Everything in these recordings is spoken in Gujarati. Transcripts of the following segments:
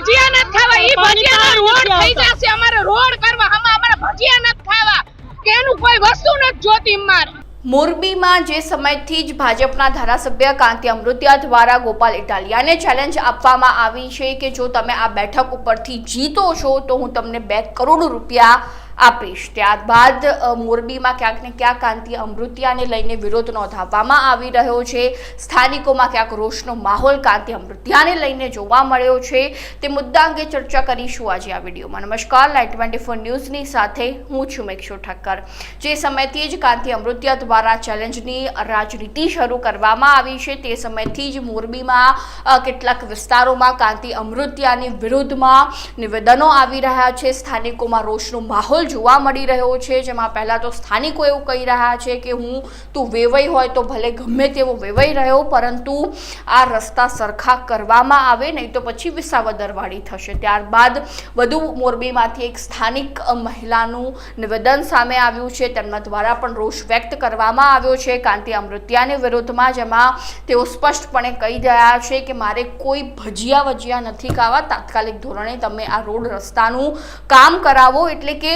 ભજીયા નથી ખાવા ઈ ભજીયા ભજીયાનો રોડ થઈ જશે અમારે રોડ કરવા હમ અમારે ભજીયા નથી ખાવા. કે એનું કોઈ વસ્તુ નથી જોતી મારે. મોરબીમાં જે સમયથી જ ભાજપના ધારાસભ્ય કાંતિ અમૃતિયા દ્વારા ગોપાલ ઇટાલિયાને ચેલેન્જ આપવામાં આવી છે કે જો તમે આ બેઠક ઉપરથી જીતો છો તો હું તમને બે કરોડ રૂપિયા આપીશ. ત્યારબાદ મોરબીમાં ક્યાંક ને ક્યાંક કાંતિ અમૃતિયાને લઈને વિરોધ નોંધાવવામાં આવી રહ્યો છે. સ્થાનિકોમાં ક્યાંક રોષનો માહોલ કાંતિ અમૃતિયાને લઈને જોવા મળ્યો છે. તે મુદ્દા અંગે ચર્ચા કરીશું આજે આ વિડીયોમાં. નમસ્કાર લાઈટ ટ્વેન્ટી ફોર ન્યૂઝની સાથે હું છું મેક્ષુ ઠક્કર. જે સમયથી જ કાંતિ અમૃતિયા દ્વારા ચેલેન્જની રાજનીતિ શરૂ કરવામાં આવી છે, તે સમયથી જ મોરબીમાં કેટલાક વિસ્તારોમાં કાંતિ અમૃતિયાની વિરુદ્ધમાં નિવેદનો આવી રહ્યા છે. સ્થાનિકોમાં રોષનો માહોલ જોવા મળી રહ્યો છે, જેમાં પહેલાં તો સ્થાનિકો એવું કહી રહ્યા છે કે હું તું વેવાઈ હોય તો ભલે ગમે તેવો વેવાઈ રહ્યો, પરંતુ આ રસ્તા સરખા કરવામાં આવે, નહીં તો પછી વિસાવદરવાળી થશે. ત્યારબાદ વધુ મોરબીમાંથી એક સ્થાનિક મહિલાનું નિવેદન સામે આવ્યું છે. તેમના દ્વારા પણ રોષ વ્યક્ત કરવામાં આવ્યો છે. કાંતિ અમૃત્યાની વિરુદ્ધમાં, જેમાં તેઓ સ્પષ્ટપણે કહી રહ્યા છે કે મારે કોઈ ભજીયા વજીયા નથી ખાવા. તાત્કાલિક ધોરણે તમે આ રોડ રસ્તાનું કામ કરાવો, એટલે કે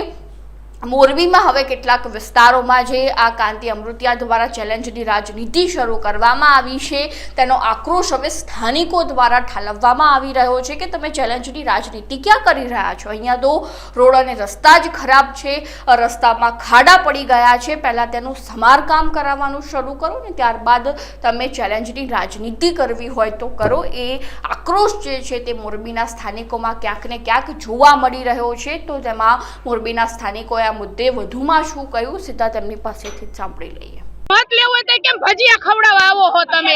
મોરબીમાં હવે કેટલાક વિસ્તારોમાં જે આ કાંતિ અમૃતિયા દ્વારા ચેલેન્જની રાજનીતિ શરૂ કરવામાં આવી છે, તેનો આક્રોશ હવે સ્થાનિકો દ્વારા ઠાલવવામાં આવી રહ્યો છે કે તમે ચેલેન્જની રાજનીતિ ક્યાં કરી રહ્યા છો? અહીંયા તો રોડ અને રસ્તા જ ખરાબ છે, રસ્તામાં ખાડા પડી ગયા છે, પહેલાં તેનું સમારકામ કરાવવાનું શરૂ કરો ને ત્યારબાદ તમે ચેલેન્જની રાજનીતિ કરવી હોય તો કરો. એ આક્રોશ જે છે તે મોરબીના સ્થાનિકોમાં ક્યાંક ને ક્યાંક જોવા મળી રહ્યો છે. તો તેમાં મોરબીના સ્થાનિકોએ આ મુદ્દે વધુમાં શું કહ્યું સીધા તેમની પાસેથી સાંભળી લઈએ. મત લેવું હોય તો કેમ ભજીયા ખવડાવવા આવો હો તમે?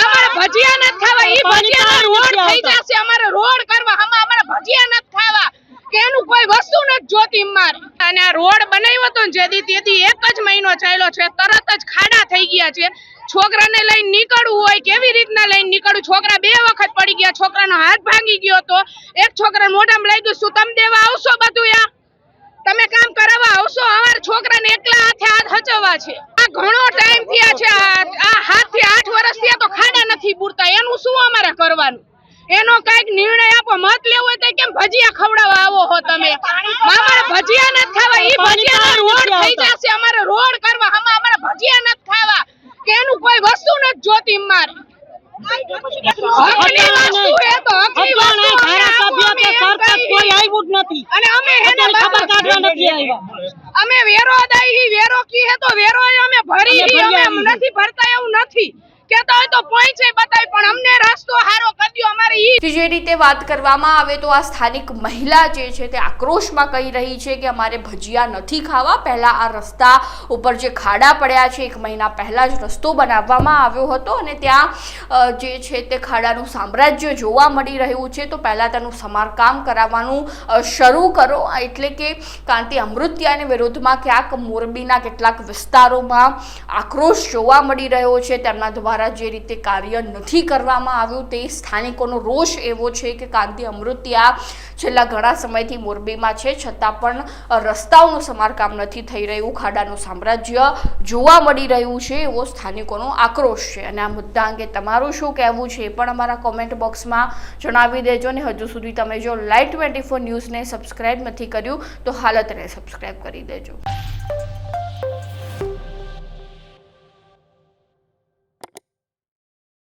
અમારે ભજીયા નથી ખાવા ઈ ભજીયા રોડ થઈ જશે અમારે રોડ કરવા આમાં અમારે ભજીયા નથી ખાવા. કે એનું કોઈ વસ્તુ નથી જોતી મારે. અને આ રોડ બનાવ્યો તો ને જેથી તેથી એક જ મહિનો ચાલ્યો છે તરત જ ખાડા થઈ ગયા છે. છોકરાને લઈને નીકળવું હોય કેવી રીતના લઈને નીકળવું છોકરા બે વખત પડી ગયા છોકરાનો હાથ ભાંગી ગયો તો. એક છોકરા મોઢામાં લાગ્યું શું તમે દેવા આવશો બધું યા? તમે કામ કરાવવા આવશો અમારા છોકરાને એકલા હાથે હાથ હચવવા છે. આ ઘણો ટાઈમ થયા છે આ હાથથી આઠ વર્ષ થયા તો ખાડા નથી પૂરતા. એનું શું અમારે કરવાનું? એનો કંઈક નિર્ણય આપો મત લેવો હોય તો કેમ ભજીયા ખવડાવવા આવો હો તમે? અમારે ભજીયા નથી ખાવા ઈ ભજીયા રોડ થઈ જશે અમારે રોડ કરવા આમાં અમારે ભજીયા નથી ખાવા. કે એનું કોઈ વસ્તુ નથી જોતી મારે. અને અમે એને આવ્યા. અમે વેરો અદાઈ વેરો કી હે તો વેરો અમે ભરી અમે નથી ભરતા એવું નથી. કેતા હોય તો પોઈન્ટ બતાવી પણ અમને રસ્તો હારો કર્યો અમારે ઈ કે જે રીતે વાત કરવામાં આવે તો આ સ્થાનિક મહિલા જે છે તે આક્રોશમાં કહી રહી છે કે અમારે ભજીયા નથી ખાવા. પહેલાં આ રસ્તા ઉપર જે ખાડા પડ્યા છે, એક મહિના પહેલાં જ રસ્તો બનાવવામાં આવ્યો હતો અને ત્યાં જે છે તે ખાડાનું સામ્રાજ્ય જોવા મળી રહ્યું છે. તો પહેલાં તેનું સમારકામ કરાવવાનું શરૂ કરો. એટલે કે કાંતિ અમૃત્યાને વિરોધમાં ક્યાંક મોરબીના કેટલાક વિસ્તારોમાં આક્રોશ જોવા મળી રહ્યો છે. તેમના દ્વારા જે રીતે કાર્ય નથી કરવામાં આવ્યું તે સ્થાનિકોનો રોષ એવો છે કે કાંતિ અમૃત્યા છેલ્લા ઘણા સમયથી મોરબીમાં છે, છતાં પણ રસ્તાઓનું સમારકામ નથી થઈ રહ્યું. ખાડાનું સામ્રાજ્ય જોવા મળી રહ્યું છે, એવો સ્થાનિકોનો આક્રોશ છે. અને આ મુદ્દા અંગે તમારું શું કહેવું છે એ પણ અમારા કોમેન્ટ બોક્સમાં જણાવી દેજો ને હજુ સુધી તમે જો લાઈટ ટ્વેન્ટી ફોર ન્યૂઝને સબસ્ક્રાઈબ નથી કર્યું, તો હાલતને સબસ્ક્રાઈબ કરી દેજો.